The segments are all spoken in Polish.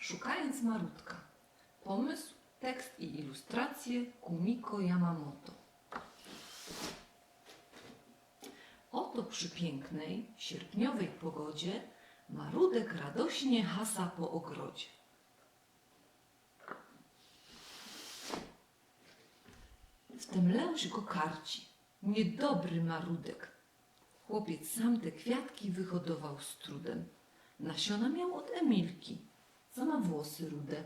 Szukając Marutka. Pomysł, tekst i ilustracje Kumiko Yamamoto. Oto przy pięknej, sierpniowej pogodzie Marudek radośnie hasa po ogrodzie. Wtem Leoś go karci. Niedobry Marudek. Chłopiec sam te kwiatki wyhodował z trudem. Nasiona miał od Emilki, co ma włosy rude.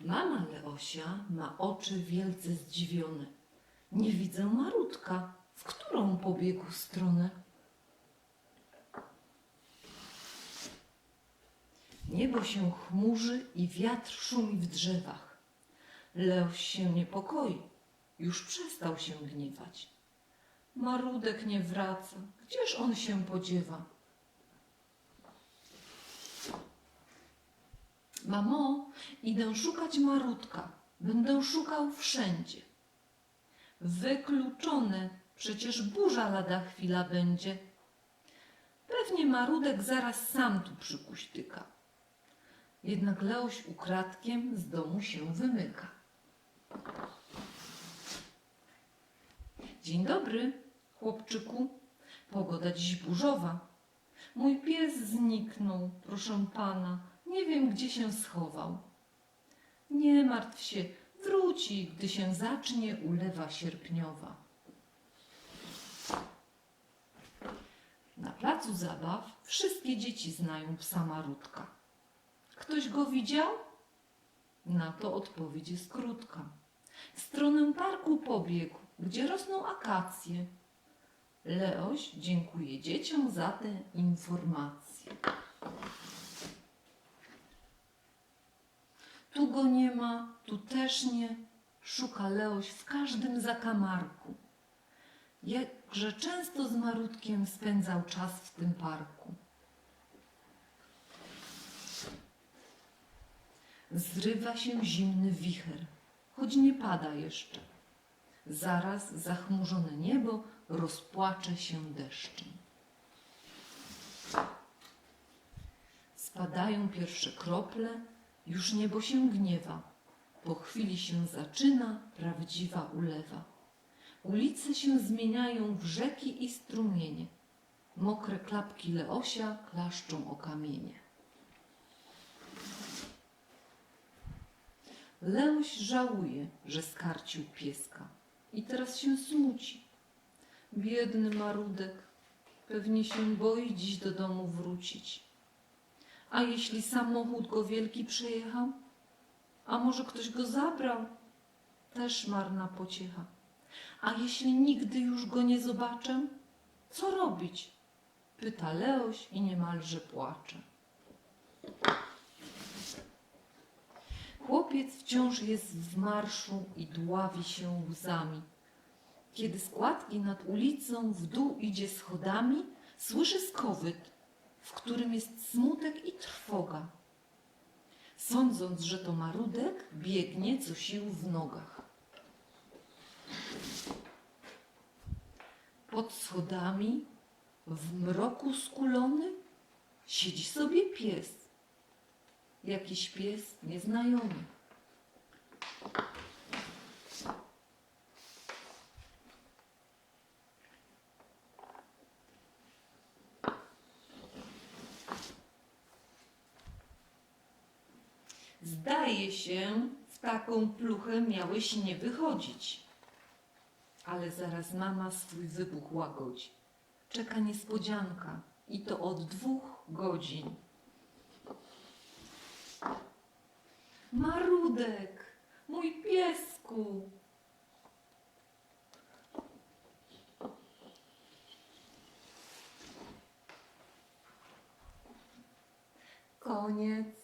Mama Leosia ma oczy wielce zdziwione. Nie widzę Marudka, w którą pobiegł stronę. Niebo się chmurzy i wiatr szumi w drzewach. Leoś się niepokoi, już przestał się gniewać. Marudek nie wraca, gdzież on się podziewa? Mamo, idę szukać Marudka, będę szukał wszędzie. Wykluczone, przecież burza lada chwila będzie. Pewnie Marudek zaraz sam tu przykuśtyka. Jednak Leoś ukradkiem z domu się wymyka. Dzień dobry, chłopczyku. Pogoda dziś burzowa. Mój pies zniknął, proszę pana. Nie wiem, gdzie się schował. Nie martw się, wróci, gdy się zacznie ulewa sierpniowa. Na placu zabaw wszystkie dzieci znają psa Marutka. Ktoś go widział? Na to odpowiedź jest krótka. W stronę parku pobiegł, gdzie rosną akacje. Leoś dziękuję dzieciom za te informacje. Tu go nie ma, tu też nie. Szuka Leoś w każdym zakamarku. Jakże często z Marutkiem spędzał czas w tym parku. Zrywa się zimny wicher, choć nie pada jeszcze. Zaraz zachmurzone niebo rozpłacze się deszczem. Spadają pierwsze krople, już niebo się gniewa. Po chwili się zaczyna prawdziwa ulewa. Ulice się zmieniają w rzeki i strumienie. Mokre klapki Leosia klaszczą o kamienie. Leoś żałuje, że skarcił pieska i teraz się smuci. Biedny Marudek, pewnie się boi dziś do domu wrócić. A jeśli samochód go wielki przejechał? A może ktoś go zabrał? Też marna pociecha. A jeśli nigdy już go nie zobaczę? Co robić? Pyta Leoś i niemalże płacze. Chłopiec wciąż jest w marszu i dławi się łzami. Kiedy składki nad ulicą w dół idzie schodami, słyszy skowyt, w którym jest smutek i trwoga. Sądząc, że to marudek, biegnie co sił w nogach. Pod schodami, w mroku skulony, siedzi sobie pies. Jakiś pies nieznajomy. Zdaje się, w taką pluchę miałeś nie wychodzić. Ale zaraz mama swój wybuch łagodzi. Czeka niespodzianka i to od dwóch godzin. Marudek, mój piesku. Koniec.